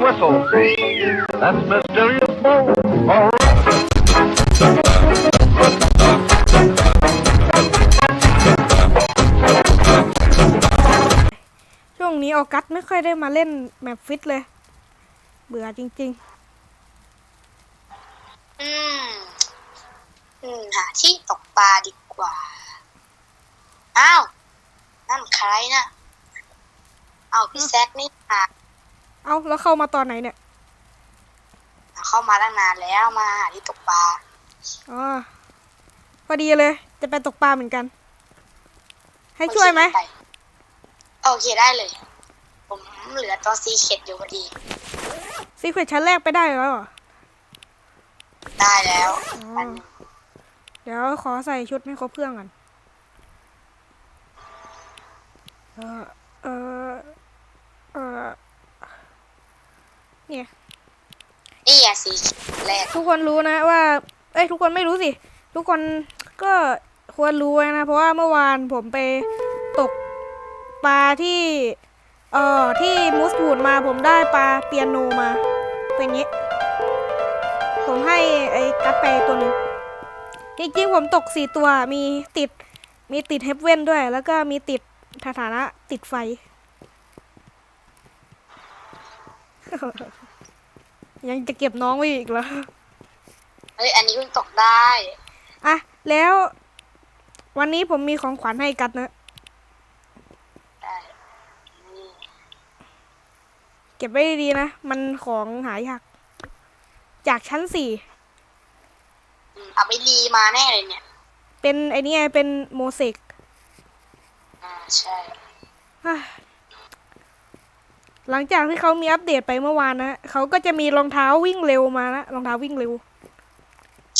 and whistle. That's mysterious Mo. All right. ช่วงนี้ออกัสไม่ค่อยได้มาเล่นแมปฟิตเลย เบื่อจริงอืม อืมหาที่ตกปลาดีกว่า อ้าว นั่นใครนะเอาพี่แซกนี่มาๆ เอาแล้วเข้ามาตอนไหนเนี่ย เข้ามาตั้งนานแล้วมาหาที่ตกปลาอ๋อพอดีเลย จะไปตกปลาเหมือนกัน ให้ช่วยไหมปโอเคได้เลย ผมเหลือตัวซีเข็ดอยู่พอดี ซีเควตชั้นแรกไปได้แล้วเหรอ ได้แล้วอ๋ออันหนึ่งเดี๋ยวขอใส่ชุดให้ครบเครื่องก่อนเออเออเออ เนี่ยนี่อะซีเข็ดแรกทุกคนรู้นะว่าเอ้ยทุกคนไม่รู้สิ ทุกคนก็ควรรู้ไว้นะ เพราะว่าเมื่อวานผมไปตกปลาที่เอ่อที่มูสบูดมาผมได้ปลาเปียโนมา เป็นอย่างนี้ ผมให้ไอ้กัดไปตัวหนึ่งจริงๆผมตกสี่ตัวมีติดมีติดเฮฟเว่นด้วย แล้วก็มีติดสถานะติดไฟ ยังจะเก็บน้องไว้อีกเหรอเฮ้ยอันนี้เพิ่งตกได้อะแล้ว วันนี้ผมมีของขวัญให้กัดนะ ได้นี่เก็บไว้ดีๆนะ มันของหายาก จากชั้นสี่ อืมเอาไปรีมาแน่เลยเนี่ย เป็นไอ้นี่ไงเป็นโมเสกอ่าใช่อะ หลังจากที่เขามีอัปเดตไปเมื่อวานนะเขาก็จะมีรองเท้าวิ่งเร็วมานะรองเท้าวิ่งเร็ว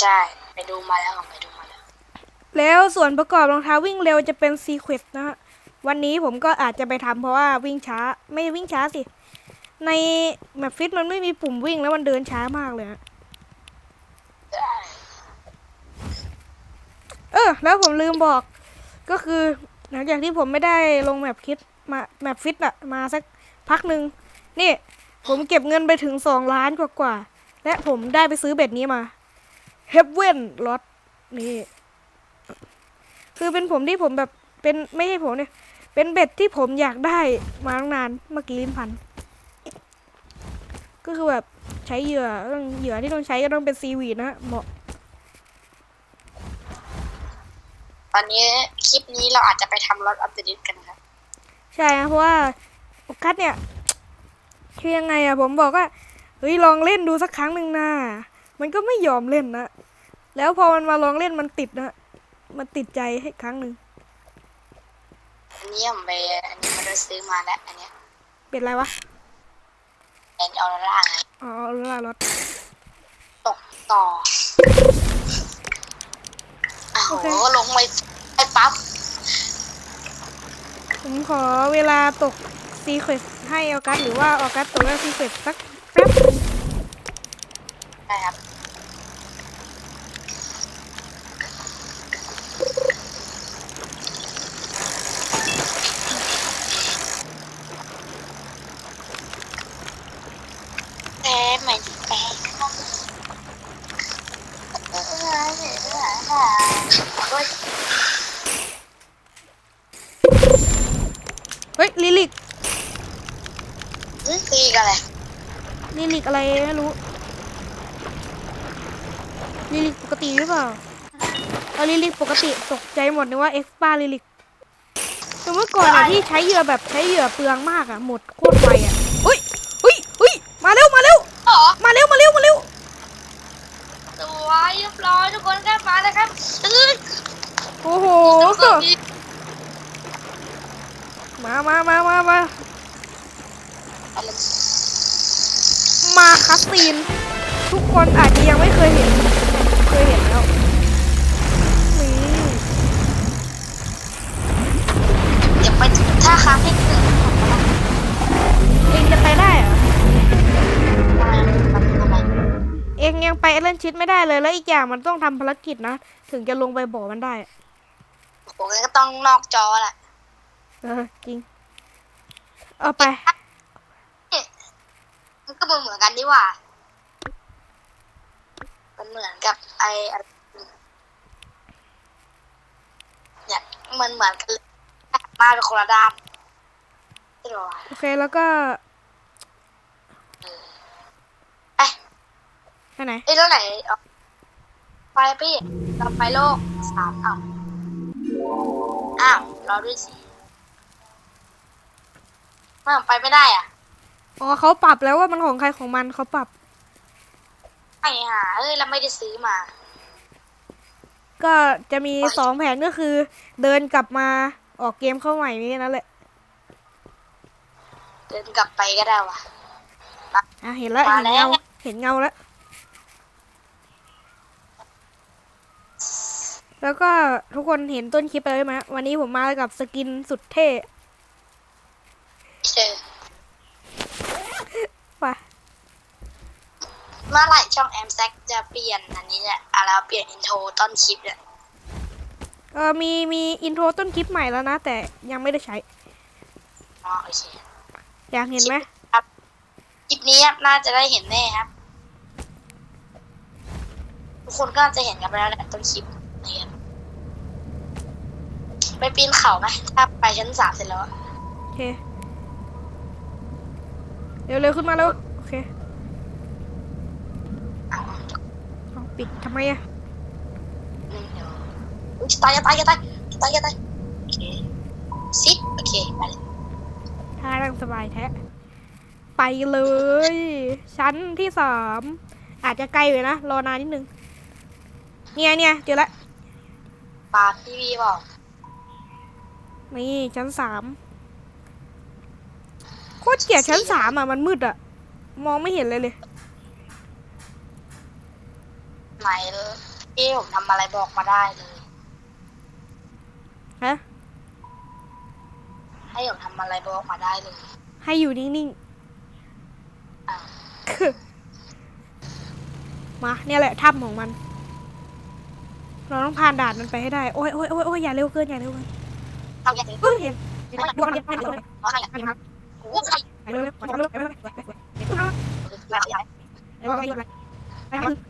ใช่ ไปดูมาแล้วไปดูมาแล้ว แล้วส่วนประกอบรองเท้าวิ่งเร็วจะเป็นซีเควสนะฮะวันนี้ผมก็อาจจะไปทำเพราะว่าวิ่งช้าไม่วิ่งช้าสิ ในแมปฟิตมันไม่มีปุ่มวิ่งแล้วมันเดินช้ามากเลยฮะได้เออ แล้วผมลืมบอกก็คือ หลังจากที่ผมไม่ได้ลงแมปคิดมาแมปฟิตอะมาสัก พักหนึ่งนี่ผมเก็บเงินไปถึงสองล้านกว่ากว่าๆและผมได้ไปซื้อเบ็ดนี้มา Heaven Lot นี่คือเป็นผมที่ผมแบบเป็นไม่ใช่ผมเนี่ยเป็นเบ็ดที่ผมอยากได้มาตั้งนานเมื่อกี้ลิ้นพัน ก็คือแบบใช้เหยื่อต้องเหยื่อที่ต้องใช้ก็ต้องเป็นซีวีดนะเหมาะตอนนี้คลิปนี้เราอาจจะไปทำรถอัปเดตกันครับ ใช่นะเพราะว่า โอกัสเนี่ย คือยังไงอะผมบอกว่าเฮ้ยลองเล่นดูสักครั้งหนึ่งนะมันก็ไม่ยอมเล่นนะ แล้วพอมันมาลองเล่นมันติดนะ มันติดใจให้ครั้งหนึ่งอันนี้ผมไปอันนี้มาได้ซื้อมาแล้วอันเนี้ยเป็นไรวะเป็นออร่าไงอ๋อรู้ละรถตกต่อโอ้โหโอเคลงไปไปปั๊บผมขอเวลาตก ซีเควสให้ออกัสหรือว่าออกัสตกแล้วซีเควสสักแป๊บ ได้ครับ แพ้ไหมแพ้โอ้ย เฮ้ยลิลิก นี่ตีกันเลย ลิลิกอะไรไม่รู้ลิลิกปกติหรือเปล่าเอาลิลิกปกติตกใจหมดนึกว่าเอ็กซ์ปาลิลิกคือเมื่อก่อนอะที่ใช้เหยื่อแบบใช้เหยื่อเปลืองมากอะหมดโคตรไวอะอุ้ยอุ้ยอุ้ยมาเร็วมาเร็วอ๋อมาเร็วมาเร็วมาเร็วสวยเรียบร้อยทุกคนครับมาแล้วครับตื้อโอ้โหสวัสดีมามามามามาอะไร มาคัสซีน ทุกคนอาจจะยังไม่เคยเห็น เคยเห็นแล้วนี่เดี๋ยวไปถ้าค้างให้เกิดผมก็เองจะไปได้เหรอทำไมมันทำไมเองยังไปเล่นชิดไม่ได้เลยแล้วอีกอย่างมันต้องทำภารกิจนะ ถึงจะลงไปบ่อมันได้อะผมก็ต้องนอกจอแหละเออจริง เอาไปมัน ก็เหมือนเหมือนกันดีกว่า มันเหมือนกับไออะไรเนี่ยมันเหมือนกันเลยมาเป็นคนละด้านใช่ไหมวะโอเคแล้วก็ไปไปไหนเอ้ยแล้วไหนเอาไปพี่เราไปโลกสามอ้าวอ้าวรอด้วยสิมันไปไม่ได้อะ อ๋อเขาปรับแล้วว่ามันของใครของมันเขาปรับ ไอ้ห่าเอ้ยเราไม่ได้ซื้อมา ก็จะมีสองแผนก็คือ เดินกลับมาออกเกมเข้าใหม่นี่นั่นแหละเดินกลับไปก็ได้วะ อะเห็นแล้วมาเห็นแล้ว เงาเห็นเงาแล้ว แล้วก็ทุกคนเห็นต้นคลิปไปแล้วไหมวันนี้ผมมากับสกินสุดเท่เออ ไป เมื่อไหร่ช่องแอมแซกจะเปลี่ยนอันนี้เนี่ยอะไรวะเปลี่ยนอินโทรต้นคลิปเนี่ยเออมีมีอินโทรต้นคลิปใหม่แล้วนะ แต่ยังไม่ได้ใช้ อ๋อโอเคอยากเห็นไหมคลิปนี้น่าจะได้เห็นแน่ครับ ทุกคนก็จะเห็นกันไปแล้วแหละต้นคลิปนี่ครับไปปีนเขาไหมถ้าไปชั้นสามเสร็จแล้วอะโอเค เร็วเร็วขึ้นมาแล้วโอเค เอา เอา ปิดทำไมอะหนึ่งเดี๋ยวอุ๊ยจะตายจะตายจะตายจะตายจะตายโอเคซิดโอเคไปเลยท่านั่งสบายแท้ ไปเลย ชั้นที่สามอาจจะไกลอยู่นะ รอนานนิดนึง เนี่ยเนี่ยเจอละ ปาพี่วีบอกนี่ชั้นสามโคตรเกลียดชั้นสามอะ มันมืดอะ มองไม่เห็นเลยเลย ไหนพี่ผมทำอะไรบอกมาได้เลยฮะ ให้ผมทำอะไรบอกมาได้เลยให้อยู่นิ่งอ่าๆมาเนี่ยแหละถ้ำของมัน เราต้องผ่านด่านมันไปให้ได้ โอ้ยโอ้ยโอ้ยโอ้ยอย่าเร็วเกิน อย่าเร็วเกินเอาอย่างนี้เฮ้ยเห็นเห็นไหมดูมันเห็นไหมเห็นไหมเพราะอะไรเห็นไหมโอ้ใครไปเร็วเร็วไปเร็วไปเร็วไปเร็วไปเร็วไปเร็วแบบใหญ่ไปเร็วไปเร็วไปเร็วไปเร็วอะไร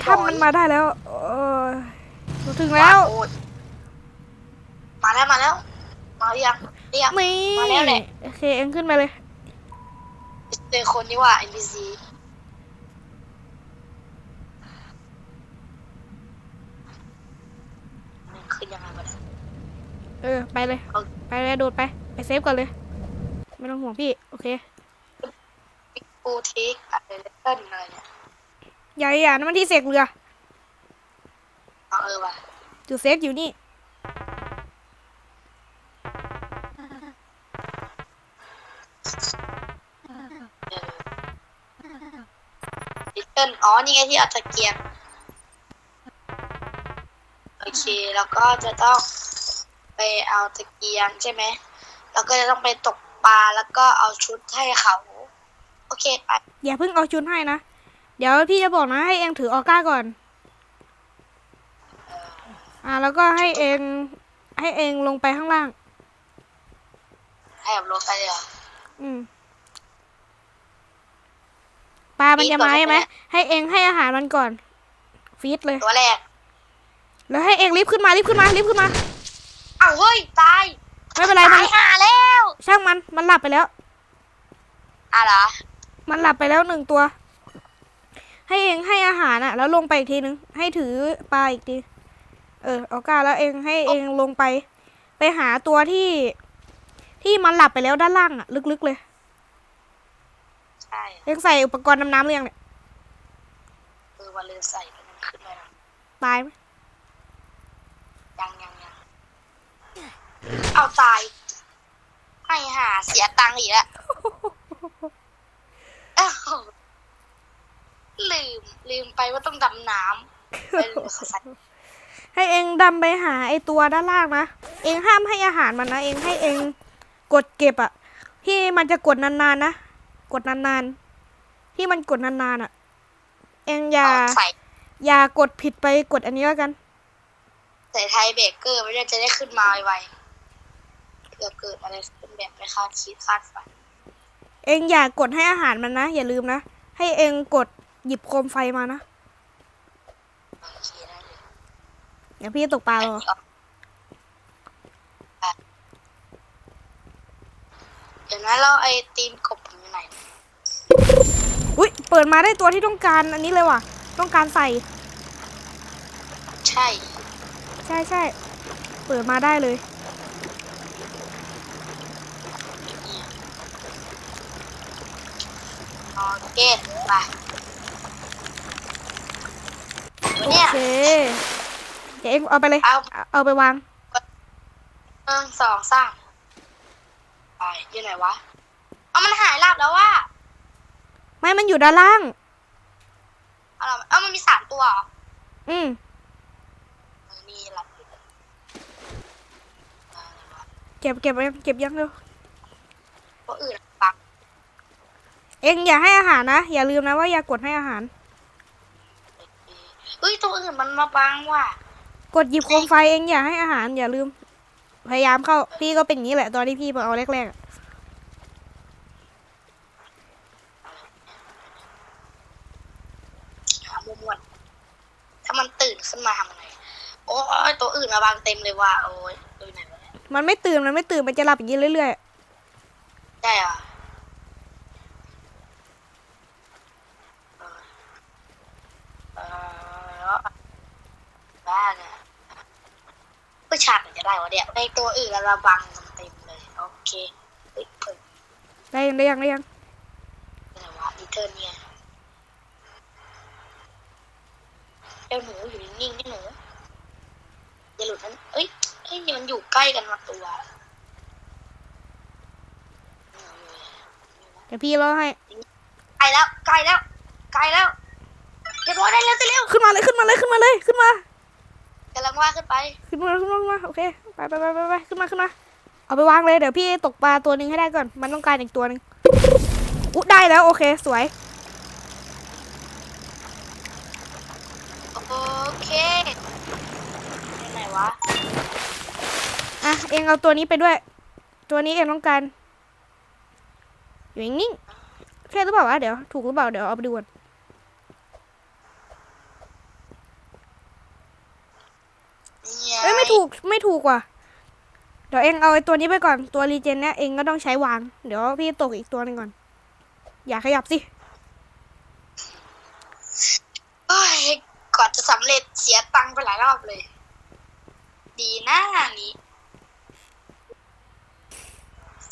ดถ้ำมันมาได้แล้ว เออถึงแล้ว มาแล้วมาแล้วมาเรียกเรียกมีมาแล้วแหละโอเคเอ็งขึ้นมาเลยเจอคนนี่ว่า NPC มันขึ้นยังไงวะเนี่ยเออ ไปเลย ไปเลยโดดไป ไปเซฟก่อนเลย ไม่ต้องห่วงพี่ โอเคบิ๊กปูทิกอะไรเลตเติ้ลอะไรเนี่ย อย่าอย่านั่นมันที่เสกเรือเอาเออว่ะจุดเซฟอยู่นี่เออลิตเติ้ลอ๋อ นี่ไงที่เอาตะเกียง โอเค แล้วก็จะต้องไปเอาตะเกียงใช่ไหม แล้วก็จะต้องไปตกปลา แล้วก็เอาชุดให้เขา โอเค ไป อย่าเพิ่งเอาชุดให้นะเดี๋ยวพี่จะบอกนะให้เองถือออก้าก่อน อ่าแล้วก็ให้เองให้เองลงไปข้างล่าง ให้แบบรถไปเลยเหรอ อืมปลามันจะมาใช่ไหมให้เองให้อาหารมันก่อน ฟีดเลย ตัวแรก แล้วให้เองรีบขึ้นมารีบขึ้นมารีบขึ้นมา อ้าวเฮ้ยตาย ไม่เป็นไรมัตานยห่าแล้ว ช่างมันมันหลับไปแล้วอะเหรอ มันหลับไปแล้วหนึ่งตัว ให้เองให้อาหารอะแล้วลงไปอีกทีนึง ให้ถือปลาอีกที เออเอาก้าแล้วเองให้เองลงไป ไปหาตัวที่ ที่มันหลับไปแล้วด้านล่างอะลึกๆเลย ใช่เองใส่อุปกรณ์ดำน้ำหรือยังเนี่ยเออวันเลยใส่มันขึ้นเลยนะตายไหมยังยังยังเอาตายให้หาเสียตังค์อีกแล้วอ้าว ลืม ลืมไปว่าต้องดำน้ำไปลืมใส่ให้เองดำไปหาไอตัวด้านล่างนะ เองห้ามให้อาหารมันนะ เองให้เองกดเก็บอะที่มันจะกดนานๆนะ กดนานๆ ที่มันกดนานๆอะเองอย่า เอาใส่อย่ากดผิดไปกดอันนี้แล้วกัน ใส่ไทยเบรกเกอร์ไม่ได้จะได้ขึ้นมาไวๆเผื่อเกิดอะไรขึ้นแบบไม่คาดคิดคาดฝัน เองอย่ากดให้อาหารมันนะ อย่าลืมนะ ให้เองกด หยิบโคมไฟมานะโอเคได้เลยเดี๋ยวพี่ตกปลารอเดี๋ยวนะเราไอตีมกบผมอยู่ไหน อุ้ยเปิดมาได้ตัวที่ต้องการอันนี้เลยว่ะ ต้องการใส่ ใช่ ใช่ใช่ เปิดมาได้เลยเนี่ยโอเคไป โอเนี่ย เคเดี๋ยวเองเอาไปเลยเอาเอา เอาไปวาง หนึ่งสองสามไปอยู่ไหนวะ เอามันหายหลับแล้วว่ะไม่มันอยู่ด้านล่าง เอาล่ะเอามันมีสามตัวเหรออืมเออนี่หลับอยู่เอาอะไรวะเก็บเก็บยังเก็บยังเร็วตัวอื่นปักเองอย่าให้อาหารนะ อย่าลืมนะว่าอย่ากดให้อาหาร เฮ้ยตัวอื่นมันมาบังว่ะกดหยิบโคมไฟเองอย่าให้อาหารอย่าลืม พยายามเข้าพี่ก็เป็นอย่างนี้แหละตอนที่พี่มาเอาแรกๆอะหามุมวันถ้ามันตื่นขึ้นมาทำไงโอ้ยตัวอื่นมาบังเต็มเลยว่ะโอ้ยดูไหนวะเนี่ยมันไม่ตื่นมันไม่ตื่นมันจะหลับอย่างนี้เรื่อยได้เหรอเออเออบ้า เนี่ยผู้ชายมันจะได้วะเนี่ยในตัวอื่นแล้วเราบังมันเต็มเลย โอเคเฮ้ยเปิดๆได้ยังได้ยังได้ยังอะไรวะดิเทอร์เนี่ยเจ้าหนูอยู่นิ่งๆนี่หนูอย่าหลุดนั้นเอ้ยเอ้ยมันอยู่ใกล้กันมาตัวเดี๋ยวพี่รอให้ใกล้แล้วใกล้แล้วใกล้แล้วเรียบร้อได้แล้วเร็วขึ้นมาเลยขึ้นมาเลยขึ้นมาเลยขึ้นมา กำลังว่าขึ้นไป ขึ้นมาขึ้นมาขึ้นมาโอเคไปไปไปไปไปขึ้นมาขึ้นมาเอาไปวางเลยเดี๋ยวพี่ตกปลาตัวหนึ่งให้ได้ก่อน มันต้องการอีกตัวหนึ่งอุ๊ยได้แล้วโอเคสวย โอเคไหนวะอะเองเอาตัวนี้ไปด้วย ตัวนี้เองต้องการอยู่นิ่งๆใช่หรือเปล่าวะเดี๋ยวถูกหรือเปล่าเดี๋ยวเอาไปดูก่อน เนี่ยเอ้ยไม่ถูกไม่ถูกว่ะ เดี๋ยวเองเอาไอ้ตัวนี้ไปก่อนตัวรีเจนเนี่ยเองก็ต้องใช้วาง เดี๋ยวพี่ตกอีกตัวหนึ่งก่อน อย่าขยับสิเฮ้ยก่อนจะสำเร็จเสียตังค์ไปหลายรอบเลย ดีนะนี้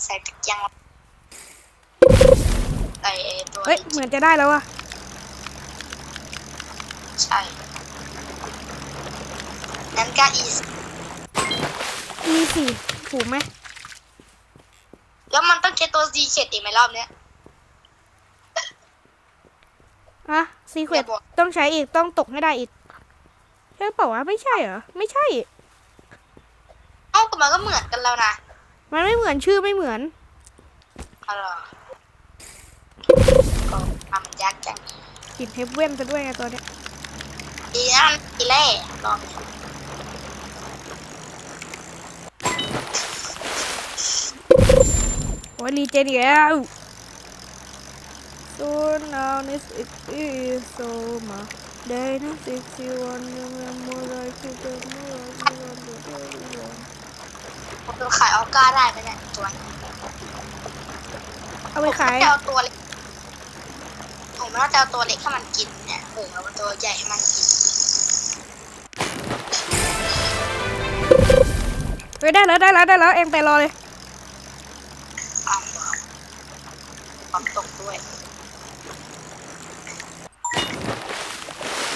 ใส่ตะเกียงไอไอ้ตัวเฮ้ยเหมือนจะได้แล้วว่ะใช่ นั้นก็อีสมีสี่ถูกไหมแล้วมันต้องใช้ตัวซีเข็ดอีกไหมรอบเนี้ย อะซีเควอย่าตบอก ต้องใช้อีกต้องตกให้ได้อีกใช่เปล่าวะไม่ใช่เหรอ ไม่ใช่ เอ้าก็มันก็เหมือนกันแล้วนะมันไม่เหมือนชื่อไม่เหมือนอ๋อเหรอก็ทำมันยากจังกินเฮฟเว่นซะด้วยไงตัวเนี้ยดีนะทีแรกลองโอ้ยรีเจนอีกแล้ว so now this it is so much day now sixty one you remember like you don't know like you want to do it ผมจะขายออก้าได้ไหมเนี่ยตัวนี้เอาไปขายผมจะเอาตัวเล็กผมไม่ว่าจะเอาตัวเล็กให้มันกินเนี่ยเออเอาตัวใหญ่ให้มันกินเฮ้ยได้แล้วได้แล้วได้แล้วเองไปรอเลย อ้าวความตกด้วย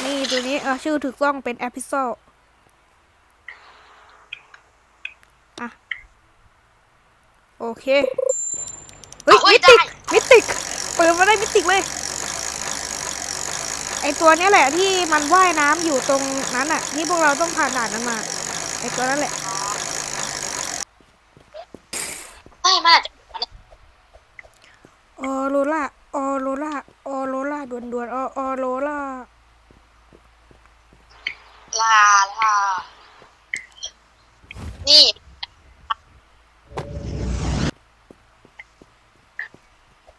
นี่ ตัวนี้เออชื่อถูกต้องเป็น episode อะ โอเค เฮ้ยเอาไว้มิได้ติก มิติก เปิดมาได้มิติกเลย ไอตัวเนี้ยแหละที่มันว่ายน้ำอยู่ตรงนั้นอะที่พวกเราต้องผ่านด่านนั้นมา ไอตัวนั้นแหละ ไม่มันอาจจะ ออโรล่า ออโรล่า ออโรล่าด่วนด่วนๆออออโรล่า ลาลา นี่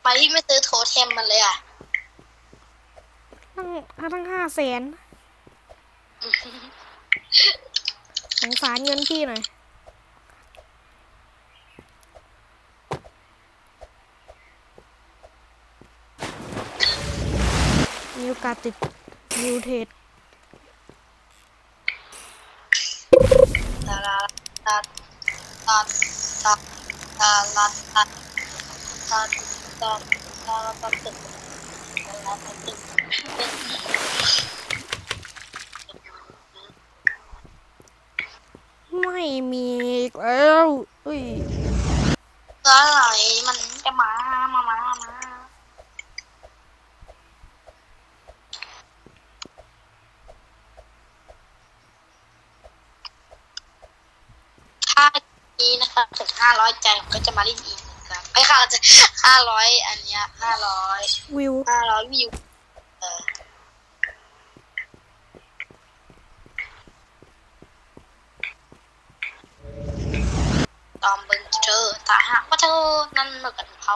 ไปที่ไม่ซื้อโทเทมมันเลยอะ ทั้งทั้งห้า แสนสงสารเงินพี่หน่อย มีโอกาสติดมิวเทสลาลาลาลาลาลาลาลาลาลาลาลาลาลาตาลาตึก ไม่มีอีกแล้วเอ้ยแล้วอะไรมันจะมา มา มา มาถ้านี้นะครับถึงห้าร้อยใจผมก็จะมาเล่นอีกนะครับไอ้ค่ะจะห้าร้อยอันเนี้ยห้าร้อยวิวห้าร้อยวิวเออต อมเบิงเธอตาหากว่าเธอนั่นเหมือนกันเขา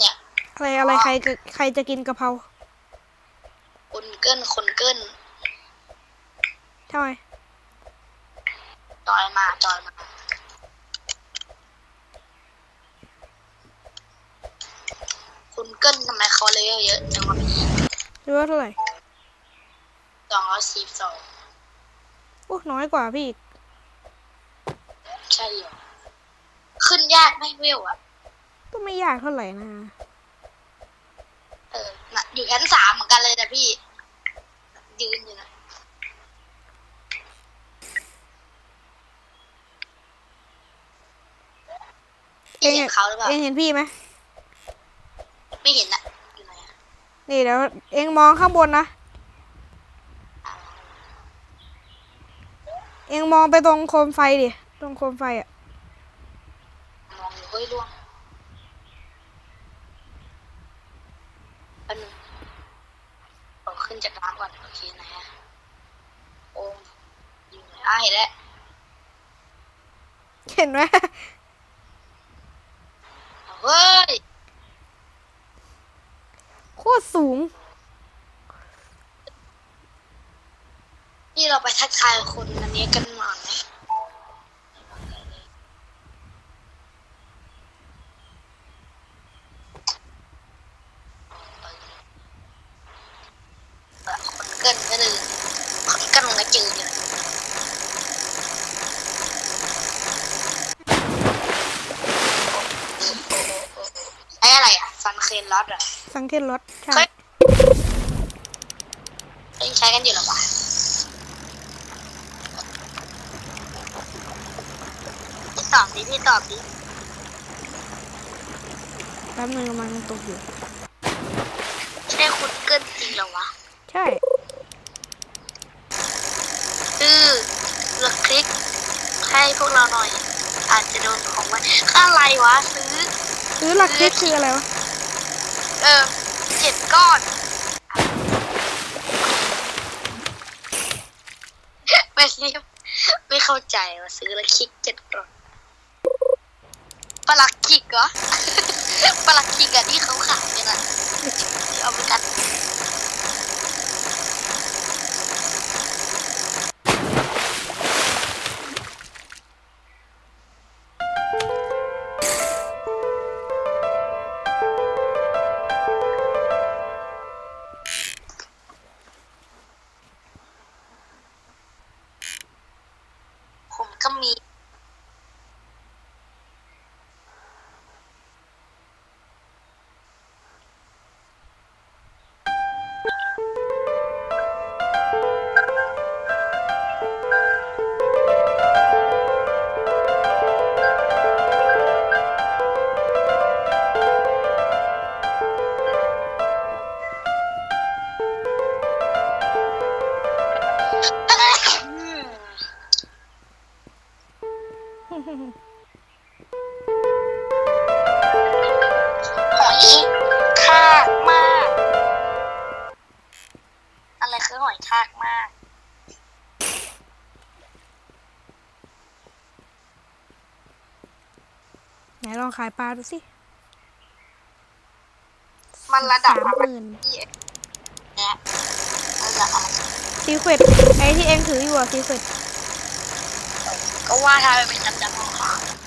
เนี่ยอะไรอะไรใครจะใครจะกินกะเพราคนเกินคนเกินทำไมจอยมาจอยมาคุณเกินทำไมเขาเลเวลเยอะจังวะพี่หรือว่าเท่าไหร่สองร้อยสี่สองโอ้น้อยกว่าพี่อีก ใช่เหรอขึ้นยากไหม่เวลอะก็ไม่ยากเท่าไหร่นะเออน่ะอยู่ชั้นสามเหมือนกันเลยนะพี่ ยืนอยู่นะเองเห็นเขาหรือเปล่า เองเห็นพี่ไหมไม่เห็นอะอยู่ไหนอะนี่เดี๋ยวเองมองข้างบนนะ เองมองไปตรงโคมไฟดิต รงโคมไฟอะมองอยู่เฮ้ยล่วงอันนึงเอาขึ้นจากน้ำก่อน โอเคไหนอะโอ้อยู่ไหนอะเห็นแล้วเห็นไหมเฮ้ย โคตรสูง นี่เราไปทักทายคนอันนี้กันหน่อยไหมคนเกินก็เลยคนเกินมันก็จืดอยู่ไอ้อะไรอะฟันเคนล็อ ตอะสังเกตรถใช่เฮ้ยยังใช้กันอยู่เหรอวะพี่ตอบดิพี่ตอบดิแป๊บนึงกำลังตกอยู่ ใช่คุณเกินจริงเหรอวะ ใช่คือเลือกคลิกให้พวกเราหน่อย อาจจะโดนของมันค่าอะไรวะ ซื้อ ซื้อหลักคลิกคืออะไรวะ เออเจ็ดก้อนไม่รีบไม่เข้าใจว่าซื้อแล้วคลิกเจ็ดก้อนปลักคิกเหรอปลักคิกอะที่เขาขายนะเอาไปกัน หอยทากมาก อะไรคือหอยทากมาก ไหนลองขายปลาดูสิมันระดับสามหมื่นเนี่ยระดับอะไรซีเควตไอที่เองถืออยู่อะซีเควตก็ว่าทำไมเป็นดำดำของขาวๆ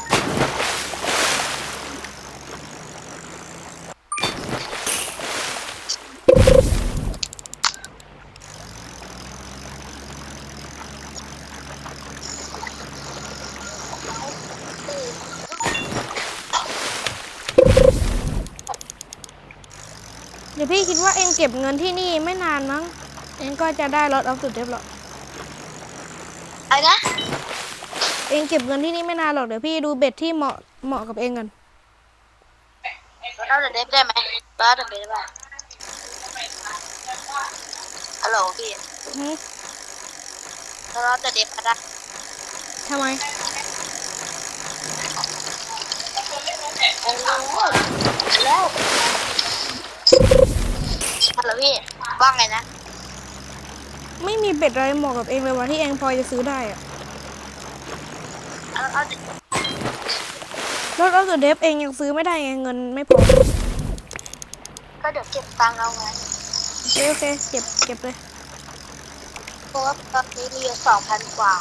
เดี๋ยว พี่คิดว่าเองเก็บเงินที่นี่ไม่นานมั้ง เองก็จะได้รถออฟสุดเทปหรอกอะไรนะเองเก็บเงินที่นี่ไม่นานหรอกเดี๋ยวพี่ดูเบ็ดที่เหมาะเหมาะกับเองกันเราเดินได้ได้ไหมเราเดินได้ไหมฮัลโหลพี่หืมเราจะเดินมาได้ทำไมโอ้โหแล้ว ฮัลโหลพี่ว่าไงนะ ไม่มีเบ็ดอะไรเหมาะกับเองเลยวะที่เองพอจะซื้อได้อะเอาเอารถออฟสุดเทปเองยังซื้อไม่ได้ไงเงินไม่พอก็เดี๋ยวเก็บตังค์เอาไงโอเคโอเคเก็บเก็บเลยเพราะว่าตอนนี้มีอยู่สองพันกว่า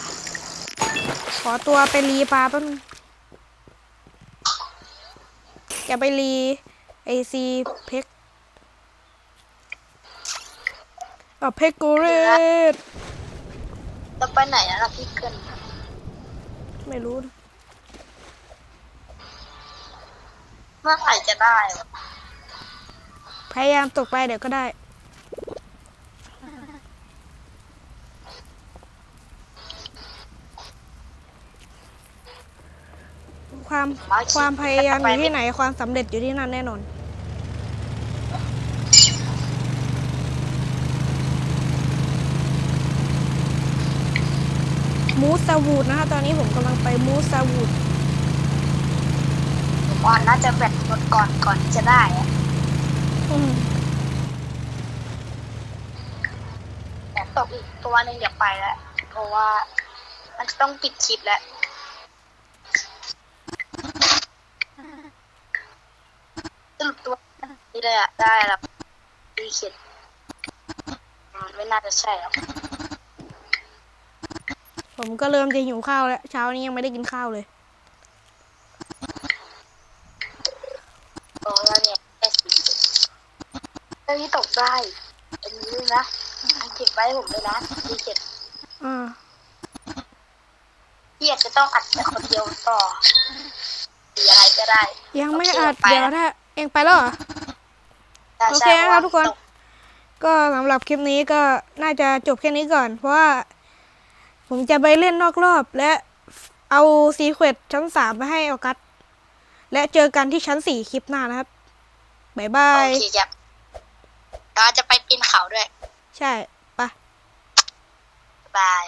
ขอตัวไปรีปลาแป๊บนึงจะไปรีไอซีเพก อะเพกโกเรตจะไปไหนนะล่ะพี่เกินไม่รู้นะเมื่อไหร่จะได้วะพยายามตกไปเดี๋ยวก็ได้ ความความพยายามอยู่ที่ไหนความสำเร็จอยู่ที่นั่นแน่นอน มูสซาวูดนะคะ ตอนนี้ผมกำลังไปมูสซาวูดก่อนน่าจะแบตหมดก่อนก่อนที่จะได้อะอืมแต่ตกอีกตัวหนึงอย่าไปแล้ว เพราะว่า มันจะต้องปิดคลิปแล้ว สรุปตัวนี่เลยอะได้แล้วดีเข็ดอืมไม่น่าจะใช่หรอก ผมก็เริ่มจะหิวข้าวแล้ว เช้านี้ยังไม่ได้กินข้าวเลยโอ้แล้วเนี่ยแค่สี่สิบเรื่องนี้ตกได้เป็นนี้ด้วยนะเก็บไว้ให้ผมด้วยนะดีเข็ดอ่าพี่อาจจะต้องอัดแต่คนเดียวต่อหรืออะไรก็ได้ยังไม่โอเคอัดไปเดี๋ยวแล้วถ้าเองไปแล้วเหรอใช่โอใช่เคนะครับพาะว่าทุกคนตก็สำหรับคลิปนี้ก็น่าจะจบแค่นี้ก่อน เพราะว่า ผมจะไปเล่นนอกรอบ และเอาซีเควตชั้นสามไปให้ออกัสและเจอกันที่ชั้นสี่คลิปหน้านะครับบ๊ายบายโอเคครับเราจะไปปีนเขาด้วย ใช่ไปบาย